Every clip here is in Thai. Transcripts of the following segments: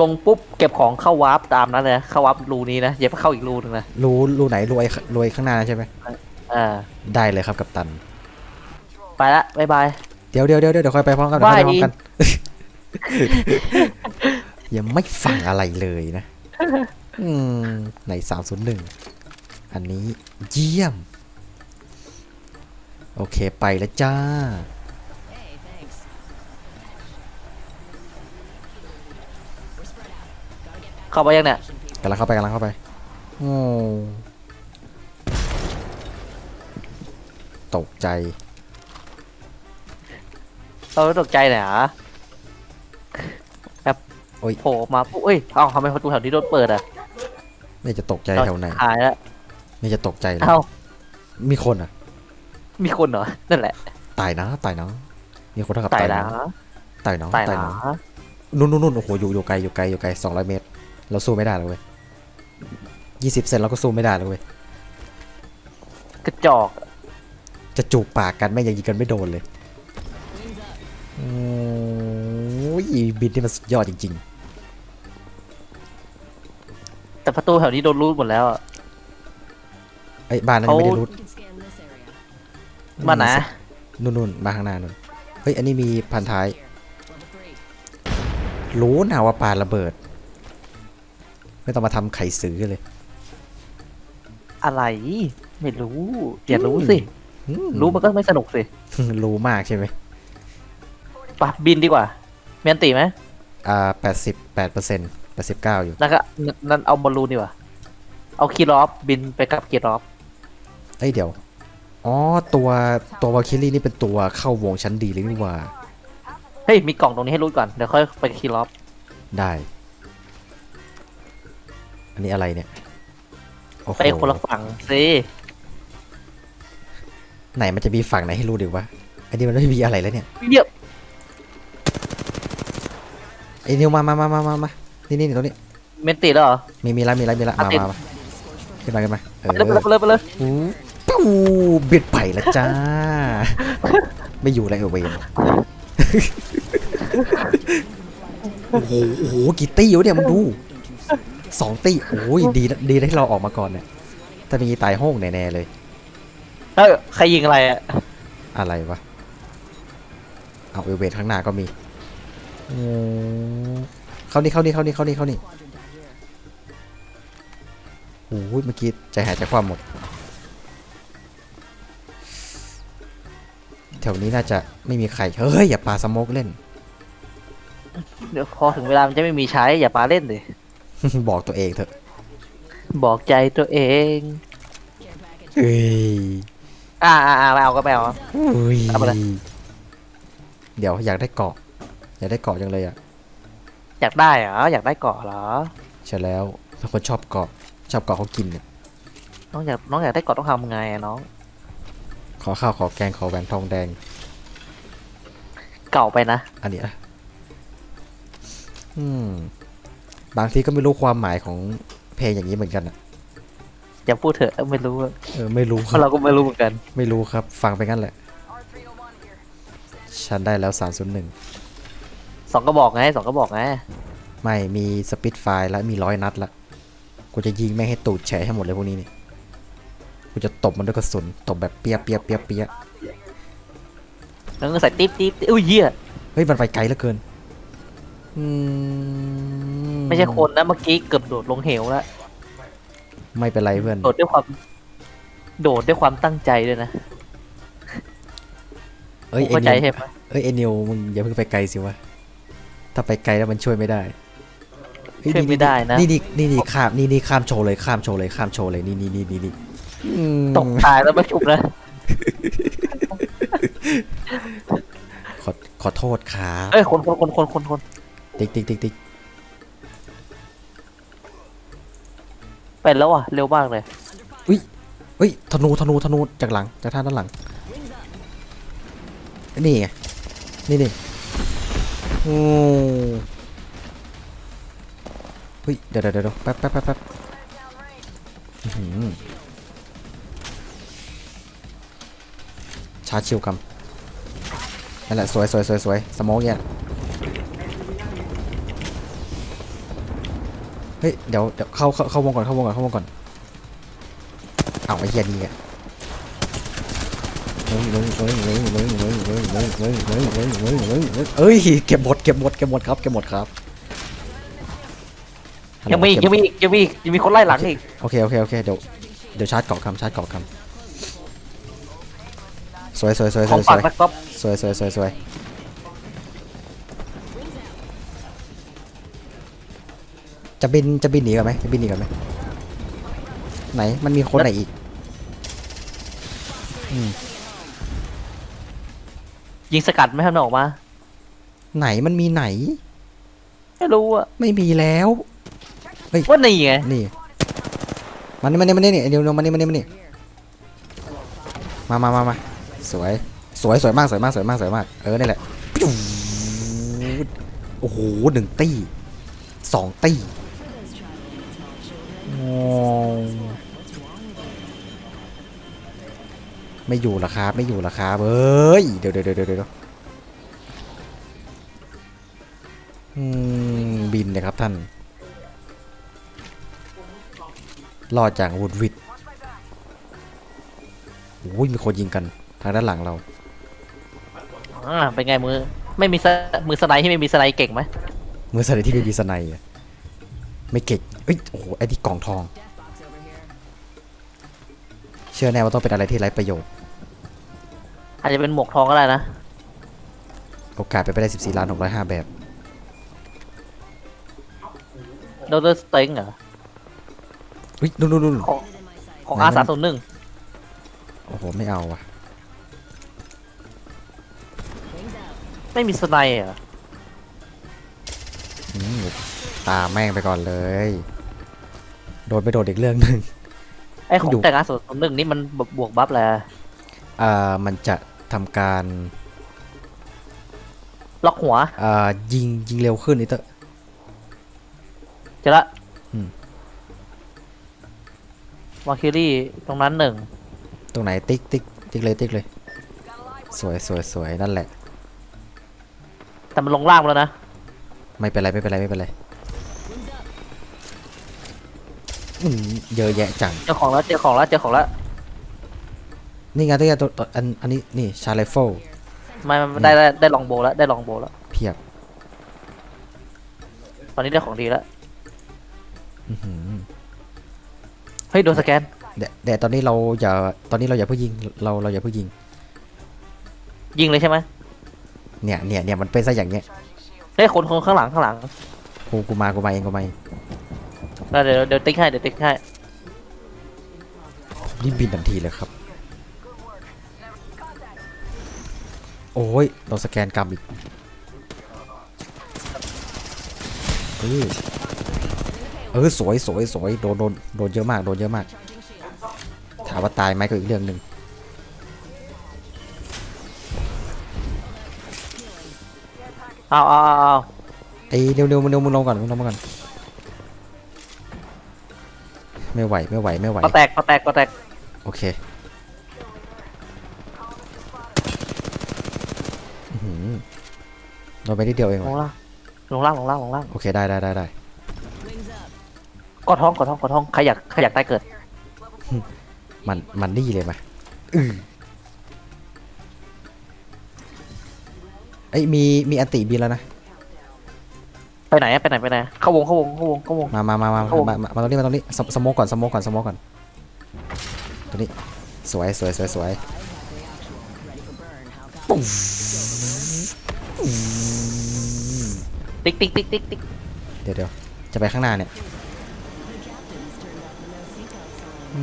ลงปุ๊บเก็บของเข้าวาร์ปตามนั้นเลยนะเข้าวาร์ปรูนี้นะอย่าไปเข้าอีกรูนึงนะรู้รู้ไหนรวยรวยข้างหน้าใช่ไหมอ่าได้เลยครับกับตัน ไปละบ๊ายบาย เดี๋ยวเดี๋ยวเดี๋ยวเดี๋ยวค่อยไปพร้อมกันเดี๋ยวค่อยไปพร้อมกันว่าดียังไม่ฟังอะไรเลยนะ อืมในสามศูนย์หนึ่งอันนี้เยี่ยม โอเคไปแล้วจ้า เข้าไปยังเนี่ยกำลังเข้าไปกำลังเข้าไปโอ้ตกใจ เราไม่ตกใจหน่อยเหรอแบบโอ้ย โผล่มาปุ๊บเอ้ยเอ้าทำไมประตูแถวนี้โดนเปิดอะไม่จะตกใจแถวไหนหายแล้วไม่จะตกใจเลยเอ้ามีคนอะ มีคนเหรอ นั่นแหละ ตายนะตายนะมีคนเท่ากับตายตายแล้นะวตายเนาะตายตายแล้วเนาะนู่นนู่นนู่นโอ้โหอยู่อยู่ไกลอยู่ไกลอยู่ไกลสองร้อยเมตร เราสู้ไม่ได้เลยเว้ยยี่สิบเซนเราก็สู้ไม่ได้เลยเว้ยกระจอกจะจูบปากกันแม่งยังยิงกันไม่โดนเลยโอ้ยบินนี่มันสุดยอดจริงแต่ประตูแถวนี้โดนรูดหมดแล้วอะๆไอ้บ้านนั้นยังไม่ได้รุด We can scan this area. มานะนู่นนู่นมาข้างหน้านู่นเฮ้ย อันนี้มีพันท้าย Level three. รู้นะว่าปาระเบิด ไม่ต้องมาทำไข่สือเลยอะไร ไม่รู้อย่ารู้สิ อืมรู้มันก็ไม่สนุกสิรู้มากใช่ไหมไปะบินดีกว่าเมียนตีไหมอ่าแปดสิบแปดเปอร์เซ็นต์แปดสิบเก้าอยู่ นั่นก็นั่นเอาบอลลูนดีกว่า เอาคีรอฟบินไปกับคีรอฟเอ้ยเดี๋ยว อ๋อ ตัวตัววาคิลี่นี่เป็นตัวเข้าวงชั้นดีเลยนี่หว่า เฮ้ยมีกล่องตรงนี้ให้รูดก่อนเดี๋ยวค่อยไปคีรอฟได้ อันนี้อะไรเนี่ยโอ้โหไปคนละฝั่งสิไหนมันจะมีฝั่งไหนให้รู้ดีวะอันนี้มันไม่มีอะไรแล้วเนี่ยเยี่ยมไอ้นิวมามามามามามานี่นี่นี่ตรงนี้เมนตีแล้วเหรอ มีมีแล้วมีแล้วมีแล้วอะมาติด มามาขึ้นมาขึ้นมาเอไปเลยไปเลยอไปเลยไปเลยปูปูบิดไปแล้วจ้า ไม่อยู่แล้วเออเวนโอ้โหโอ้โหกี่ตี้วะเนี่ยมึงดู สองตี้โอ้ยดีนะดีนะที่เราออกมาก่อนเนี่ยถ้ามีตายโห้งแน่ๆเลยเฮ้ยใครยิงอะไรอะอะไรวะ เอาเอเวทข้างหน้าก็มีโอ้เข้านี่เข้านี่เข้านี่เข้านี่เข้านี่ Quadrant out here. โอ้ยเมื่อกี้ใจหายใจความหมด แถวนี้น่าจะไม่มีใคร เฮ้ย อย่าปาสโมกเล่น เดี๋ยวพอถึงเวลามันจะไม่มีใช้อย่าปาเล่นดิ บอกตัวเองเถอะ บอกใจตัวเอง Care package. เฮ้ยอ่าอ่าอ่าไม่เอาก็ไม่เอาเฮ้ยเอาไปเลย เดี๋ยวอยากได้เกาะ อยากได้เกาะจังเลยอะอยากได้เหรอ อยากได้เกาะเหรอ ใช่แล้วเป็นคนชอบเกาะ ชอบเกาะเขากินเนี่ยน้องอยากน้องอยากได้เกาะต้องทำไงอะน้อง ขอข้าวขอแกงขอแหวนทองแดง เก่าไปนะ อันนี้อะอืม บางทีก็ไม่รู้ความหมายของเพลงอย่างนี้เหมือนกันอะอย่าพูดเถอะไม่รู้อะเออไม่รู้เพครัราะบเราก็ไม่รู้เหมือนกัน ไม่รู้ครับ ฟังไปงั้นแหละ ฉันได้แล้ว 301 สองก็บอกไงสองก็บอกไงไม่มีสปิดไฟแล้วมีร้อยนัดละกูจะยิงแม่งให้ตูดแฉะให้หมดเลยพวกนี้นี่กูจะตบมันด้วยกระสุนตบแบบเปียเปียเปียเปียแล้วก็ใส่ติ๊บติ๊บติ๊บอุ้ยเหี้ยเฮ้ยมันไปไกลเหลือเกินอืม ไม่ใช่คนนะเมื่อกี้เกือบโดดลงเหวแล้วไม่เป็นไรเพื่อนโดดด้วยความ โดดด้วยความตั้งใจด้วยนะเอ้ยเข้าไอ้ใจนิวใช่ไหมเอ้ยไอ้นิวมึงอย่าเพิ่งไปไกลสิวะถ้าไปไกลแล้วมันช่วยไม่ได้เฮ้ช่วยไม่ได้นะ นี่นี่นี่นี่ข้ามนี่นี่ข้ามโชว์เลยข้ามโชว์เลยข้ามโชว์เลยนี่นี่นี่นี่นี่อืมตกตายแล้วไม่ชุบนะขอขอโทษครับเอ้ยคนคนคนคนคนคนติ๊กติ๊กติ๊กติ๊ก ไปแล้วอะ เร็วมากเลยเฮ้ยธนูธนูธนูจากหลังจากท่านด้านหลัง นี่ไง นี่นี่โอ้เฮ้ย เดี๋ยวเดี๋ยวเดี๋ยวแป๊บแป๊บแป๊บแป๊บอื้อหือชาชิวกำนั่นแหละ สวยสวยสวยสวยสโมองเนี่ย เฮ้ยเดี๋ยวเดี๋ยวเข้าเข้าเข้าวงก่อนเข้าวงก่อนเข้าวงก่อนเอาไอ้เหี้ยนี่อะเอ้ยเก็บหมดเก็บหมดเก็บหมดครับเก็บหมดครับยังมีอีกยังมีอีกยังมีอีกยังมีคนไล่หลังอีกโอเคโอเคโอเคเดี๋ยวเดี๋ยวชาร์จเกาะคำชาร์จเกาะคำสวยสวยสวยสของวยสวปากยนักก๊อฟสวยสวยสวยสวย จะบินจะบินหนีกันไหมจะบินหนีกันไหมไหนมันมีคนไหนอีกอืมยิงสกัดไม่ให้มันออกมา ไหนมันมีไหน ไม่รู้อะไม่มีแล้ว ว่านี่ไงนี่มันนี่มันนี่มันนี่นี่เดี๋ยวมันนี่มันนี่มันนี่มามามามาสวยสวยสวยมากสวยมากสวยมากสวยมากเออนี่แหละปิ้วโอ้โหหนึ่งตี้สองตี้โอ้ ไม่อยู่ละครับ ไม่อยู่ละครับเอ้ย เดี๋ยวเดี๋ยวเดี๋ยวเดี๋ยวเดี๋ยวอืมบินเลยครับท่าน รอดจากวูดวิดโอ้ยมีคนยิงกันทางด้านหลังเราอ่าเป็นไงมือ ไม่มีสมือสไนด์ที่ไม่มีสไนด์เก่งไหมเมื่อสไนที่ไม่มีสไนอะไม่เก่ง เอ้ยโอ้โหไอ้ที่กล่องทอง Death box over here. เชื่อแน่ว่าต้องเป็นอะไรที่ไร้ประโยชน์ อาจจะเป็นหมวกทองก็ได้นะ โอกาสไปนไปได้ 14ล้าน605 แบบโดเตอร์สเต็งเหรอ อุ้ยนู่นนู่นนู่นของ In my sight. ของไหนอามัสานศูนย์หนึ่งโอ้โห ไม่เอาว่ะ Wings out. ไม่มีสไนด์เหรอ อืมตามแม่งไปก่อนเลย โดนไปโดนอีกเรื่องหนึ่ง ไอของดู แต่งอาศูนย์หนึ่งนี่มันบวกบัฟแหละอ่ามันจะทำการล็อกหัว อ่ายิงยิงเร็วขึ้นนี่เตอะเจอละอืม วาคิรี่ตรงนั้นหนึ่งตรงไหนติ๊กติ๊กติ๊กเลยติ๊กเลย สวยสวยสวยนั่นแหละ แต่มันลงล่างไปแล้วนะ ไม่เป็นไรไม่เป็นไรไม่เป็นไร อืมเยอะแยะจัง เจอของแล้วเจอของแล้วเจอของแล้วนี่ไงตัวตัวตัวอันอันนี้นี่ชาเลโฟไม่ไม่ได้ได้ได้ลองโบแล้วได้ลองโบแล้ว เพียบตอนนี้ได้ของดีแล้วอื้อหือเฮ้ยโดนสแกนแต่แต่ตอนนี้เราอย่าตอนนี้เราอย่าเพิ่งยิงเราเราอย่าเพิ่งยิงยิงเลยใช่ไหมเนี่ยเนี่ยเนี่ยมันเป็นซะอย่างเงี้ยเฮ้ยคนคนข้างหลังข้างหลังกูกูมากูมาเองกูมาเอง ได้เดี๋ยวเดี๋ยวติ๊กให้เดี๋ยวติ๊กให้รีบบินทันทีเลยครับ โอ้ยโดนสแกนกรรมอีกเออเออสวยสวยสวยโดนโดนโดนเยอะมากโดนเยอะมาก Charging shields. ถามว่าตายไหมก็อีกเรื่องหนึ่งเอาเอาเอาเอาไอ้เร็วเร็วมึงเร็วมึงลงก่อนมึงลงมาก่อน ไม่ไหวไม่ไหวไม่ไหว ก็แตกก็แตกก็แตกโอเคอื้อหือโดนไปนิดเดียวเองลงว่ะล่างลงล่างลงล่างลงล่างโอเคได้ได้ได้ได้ Wings up. กอดท้องกอดท้องกอดท้องใครอยากใครอยากตายเกิดมันมันนี่เลยมาอือไอ้ยมีมีอันติบินแล้วนะ ไปไหนอะไปไหนไปไหนเข้าวงเข้าวงเข้าวงเข้าวง มามามามาโอ้มามามาตรงนี้มาตรงนี้สสโมกก่อนสโมกก่อนสโมกก่อนตรงนี้สวยสวยสวยสวย Ready for burn. How come? ติ๊กติ๊กติ๊กติ๊กติ๊กเดี๋ยวเดี๋ยวจะไปข้างหน้าเนี่ยอื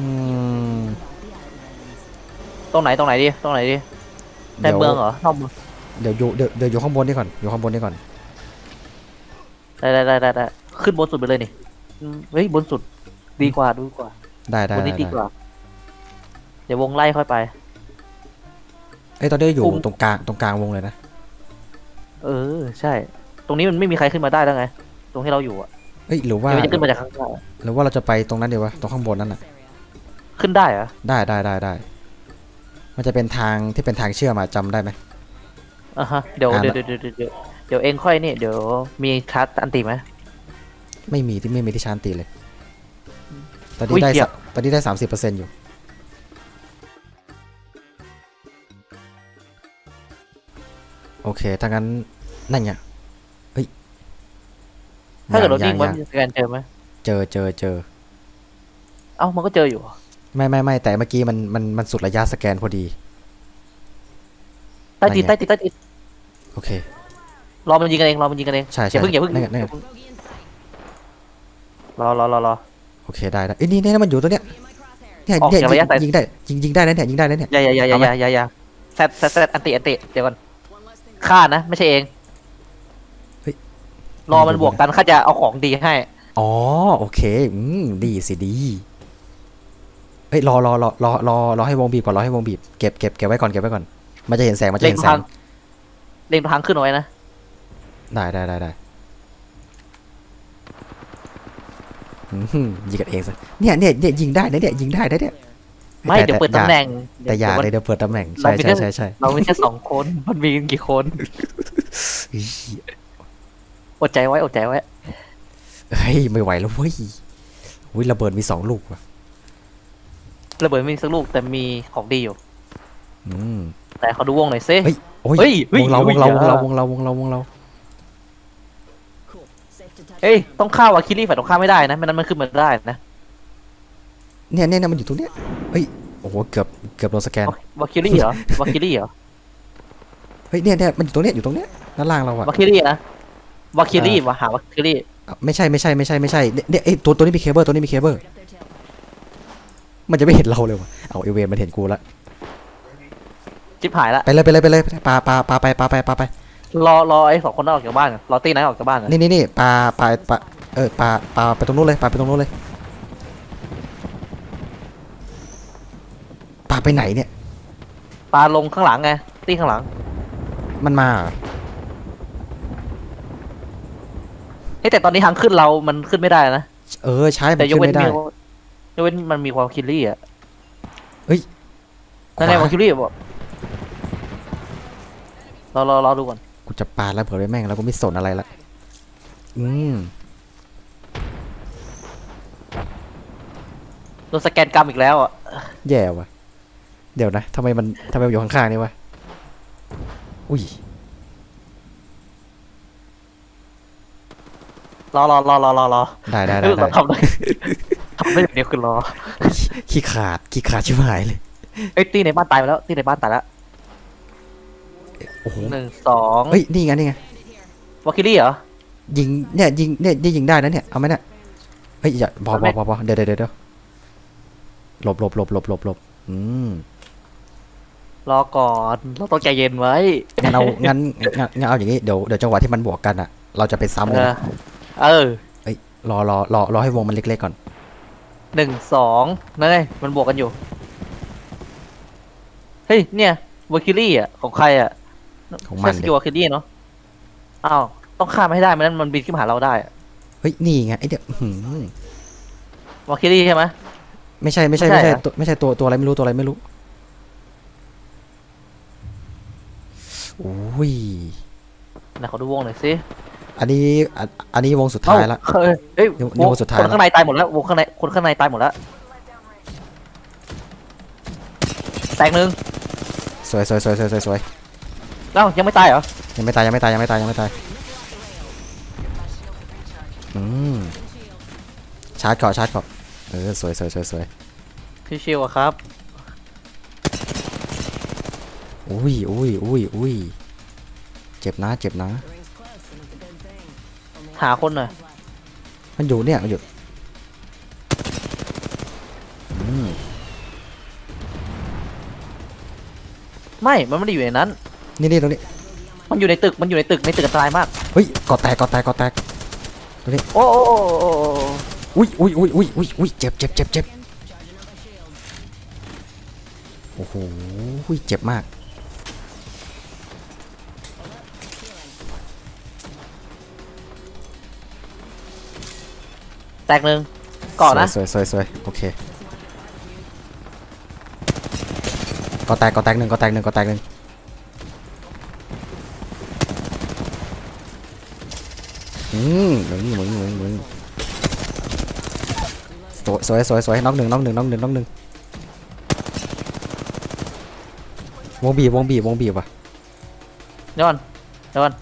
มตรงไหนตรงไหนดีตรงไหนดีในเดี๋ยวเมืองเหรอนอกเมืองเดี๋ยวอยู่เดี๋ยวเดี๋ยวอยู่ข้างบนนี่ก่อนอยู่ข้างบนนี่ก่อน ได้ได้ได้ได้ได้ขึ้นบนสุดไปเลยนี่อืมเฮ้ยบนสุดดีกว่าดีกว่าได้ได้บนได้นี้ดีได้กว่า เดี๋ยววงไล่ค่อยไปเอ้ยตอนนี้อยู่อุ้มตรงกลางตรงกลางวงเลยนะเออ ใช่ ตรงนี้มันไม่มีใครขึ้นมาได้แล้วไง ตรงที่เราอยู่อะเอ้ยหรือว่าเดี๋ยวมันจะขึ้นมาจากข้างล่างหรือว่าเราจะไปตรงนั้นดีวะตรงข้างบนนั่นน่ะขึ้นได้เหรอได้ได้ได้ได้ มันจะเป็นทางที่เป็นทางเชื่อมมาจำได้ไหม อะฮะเดี๋ยวอ่า เดี๋ยวเดี๋ยวเดี๋ยวเดี๋ยวเดี๋ยวเองค่อยนี่ เดี๋ยวมีชาร์จอันติไหม ไม่มีที่ไม่มีที่ชานตีเลย ตอนอุ๊นี้ยได้เหี้ย สะตอนนี้ได้สามสิบเปอร์เซ็นต์อยู่ โอเค ถ้างั้น นั่นไงเฮ้ยถ้าเกิดเรายัยิงมันยังมีสแกนเจอไหมเจอเจอเจอ เอ้ามันก็เจออยู่ไม่ไม่ไม่แต่เมื่อกี้มันมันมันสุดระยะสแกนพอดี ใต้ตีนนั่นไงใต้ตีนใต้ตีนโอเค รอมันยิงกันเองรอมันยิงกันเองใช่อใช่ย่าเพิ่งอย่าเพิ่งนั่นไงนั่นไง Bogey in sight. รอรอรอรอ โอเคได้แล้วเอ้ยนี่นี่มันอยู่ตัวเนี้ย Be in my crosshairs. เนี่ยออกเนี่ยจากระยะไกลยิงได้ยิงยิงได้นะเนี่ยยิงได้นะเนี่ย อย่าอย่าอย่าอย่าเอาไหม อย่าอย่าอย่าแซดแซดแซดอันติอันติเดี๋ยวก่อน One less thing. ฆ่านะ ไม่ใช่เองเฮ้ย รอมันบวกกันข้าจะเอาของดีให้ อ๋อโอเคอืมดีสิดีเฮ้ยรอรอรอรอรอรอให้วงบีบก่อนรอให้วงบีบเก็บเก็บเก็บไว้ก่อนเก็บไว้ก่อน มันจะเห็นแสงมันจะเล็งเห็นแสทางง เล็งทางขึ้นเอาไว้นะ ได้ได้ได้ได้อืมยิงกันเองซะเนี่ยเนี่ยเนี่ยยิงได้นะเนี่ยยิงได้นะเนี่ยไม่เดี๋ยวเปิดตำแหน่งแต่อย่าเดี๋เลยยวเดี๋ยวเปิดตำแหน่งเราใช่ไม่ใช่ได้ใช่ใช่เราไม่ใช่สองคนมันมีกันกี่คนอี๋อดใจไว้อดใจไว้เฮ้ยไม่ไหวแล้วเว้ยวิระเบิดมีสองลูกว่ะระเบิดไม่มีสักลูกแต่มีของดีอยู่อืมแต่เขาดูวงหน่อยซิเฮ้ยโอ้ยเฮ้ยเฮ้ยวงเราเฮ้วยงเราวงเราอย่าวงเราวงเราวงเรา เอ้ยต้องฆ่าวาคิลี่ฝ่ายตรงข้ามไม่ได้นะไม่นั้นมันขึ้นมาได้นะเนี่ยเนี่ยเนี่ยมันอยู่ตรงเนี้ยเฮ้ยโอ้โหเกือบเกือบโดนสแกนวาคิลี่เหรอวาคิลี่เหรอเฮ้ยเนี่ยเนี่ยมันอยู่ตรงเนี้ยอยู่ตรงเนี้ยด้านล่างเราอะวาคิลี่นะวาคิลี่วะหาวาคิลี่อะไม่ใช่ไม่ใช่ไม่ใช่ไม่ใช่เนี่ยเนี่ยไอ้ตัวตัวนี้มีเคเบิลตัวนี้มีเคเบิล Right up their tail. มันจะไม่เห็นเราเลยวะเอาเอเวนมันเห็นกูละจิบหายละไปเลยไปเลยไปเลยปาปาปาไปปาไปปาไป รอรอไอ้สองคนนั้นออกจากบ้านก่อนรอตีนั้นออกจากบ้านก่อนนี่นี่นี่ปาปาปาเออปาปาไปตรงนู้นเลยปาไปตรงนู้นเลยปาไปไหนเนี่ยปาลงข้างหลังไงตีข้างหลังมันมาเหรอเฮ้ยแต่ตอนนี้ทางขึ้นเรามันขึ้นไม่ได้นะเออใช่มัแต่นยกขึ้นเว้นไม่ได้ มียกเว้นมันมีความคิลี่อะขนั่นไงวา ความคิลี่บอกรอรอรอดูก่อน กูจะปาแล้วเผื่อไว้แม่งแล้วกูไม่สนอะไรละ อืมโดนสแกนกรรมอีกแล้วอะแย่ว่ะเดี๋ยวนะทำไมมันทำไมมันอยู่ข้างๆนี่วะ อุ้ย รอรอรอรอรอรอได้ได้เอได้อได้เราทำได้ทำได้อย่างเดียวคือรอขี้ขาดขี้ขาดชิบหายเลย เอ้ยตีในบ้านตายไปแล้วตีในบ้านตายแล้ว โอ้โหหนึ่งสองเฮ้ยนี่ไงนี่ไงวาคิลี่เหรอ ยิงเนี่ยยิงเนี่ยยิงยิงได้นะเนี่ยเอาไหมเนี่ยเฮ้ยอย่าพอเอาพไหมอพอพอเดี๋ยวเดี๋ยวเดี๋ยวหลบหลบหลบหลบหลบหลบอืมรอก่อนเราต้องใจเย็นไว้งั้นเอางั้นงั้นงั้นเอาอย่างนี้เดี๋ยวเดี๋ยวจังหวะที่มันบวกกันอะ เราจะไปซ้ำเอเลยอนะเออเอ้ยรอรอรอรอให้วงมันเล็กๆก่อนหนึ่งสองนั่นไงมันบวกกันอยู่ เฮ้ย เนี่ยวาคิลี่อะ ของใครอะ ของมันใช่สดิ กิลวาคิลี่เนาะอ้าวต้องฆ่ามันให้ได้ไม่นั้นมันบินขึ้นมาหาเราได้อะเฮ้ยนี่ไงไอเดี๋ยวอื้อหือวาคิลี่ใช่ไหม ไม่ใช่ไม่ใช่ไม่ไม่ใช่ใช่เหรอตัวไม่ใช่ตัวตัวอะไรไม่รู้ตัวอะไรไม่รู้โอ้ยไหนขอดูวงหน่อยสิอันนี้อันอันนี้วงสุดท้ายละ เอ้เฮ้ยเฮ้ยนี่นี่วงสุดท้ายคนแล้วข้างในตายหมดแล้ววงข้างในคนข้างในตายหมดแล้วแตกหนึ่งสวยสวยสวยสวยสวยสวย เอ้ายังไม่ตายเหรอยังไม่ตายยังไม่ตายยังไม่ตายยังไม่ตายอืมชาร์จก่อนชาร์จก่อนเออสวยสวยสวยสวยชิวๆอะครับอุ้ยอุ้ยอุ้ยอุ้ยเจ็บนะเจ็บนะ The ring's close, and it's a good thing. Only หาคนหน่อยมันอยู่เนี่ยมันอยู่อืมไม่ มันไม่ได้อยู่ในนั้น นี่นี่ตรงนี้ มันอยู่ในตึก มันอยู่ในตึก ในตึกอันตรายมาก เฮ้ยกอแตกกอแตกกอแตก โอ้โอ้โอ้โอ้โอ้อุ้ยอุ้ยอุ้ยอุ้ยอุ้ยอุ้ยเจ็บเจ็บเจ็บเจ็บ charging up my shields. โอ้โหอุ้ยเจ็บมาก แตกหนึ่งก่อนนะ สวยสวยสวยโอเคกอแตกกอแตกหนึ่งกอแตกหนึ่งกอแตกหนึ่ง อืมมึงมึงมึงมึงวยสวยสวยสวยน้องหนึ่งน้องหนึ่งน้องหนึ่งน้องหนึ่งวงบีบวงบีบวงบีบว่ะเดี๋ยวก่อนเดี๋ยวก่อน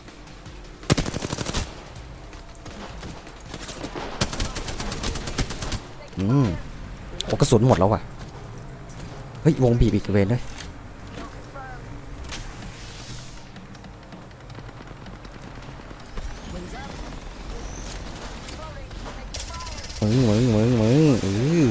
อืมโอ้กระสุนหมดแล้วว่ะ เฮ้ย วงบีบอีกเวนเลย มึงมึงมึงมึงเออ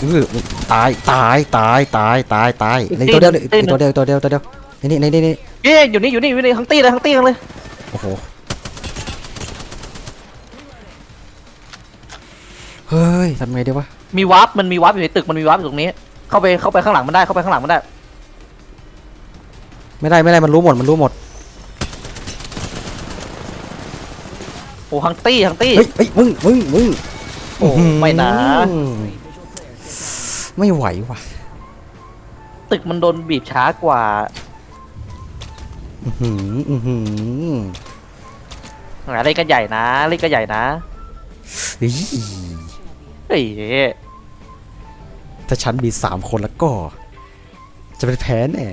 เออมึงตายตายตายตายตายตายในตัวเดียวในตัวเดียวตัวเดียวตัวเดียวนี่นี่นี่นี่เอ๊ะอยู่นี่อยู่นี่อยู่นี่ทั้งตีเลยทั้งตีกันเลยโอ้โหเฮ้ยทำไงดีวะมีวาร์ปมันมีวาร์ปอยู่ในตึกมันมีวาร์ปอยู่ตรงนี้ เข้าไปเข้าไปข้างหลังมันได้เข้าไปข้างหลังมันได้ ไม่ได้ไม่ได้มันรู้หมดมันรู้หมด โอ้ทั้งตีทั้งตีเฮ้ยเฮ้ยมึงมึงมึงโอ้ไม่นะ อืมไม่ไหวว่ะตึกมันโดนบีบช้ากว่า อื้อหืออื้อหืออะไรกันใหญ่นะเล่นกันใหญ่นะเฮ้ยเฮ้ยถ้าฉันมีสามคนแล้วก็ จะเป็นแพ้แน่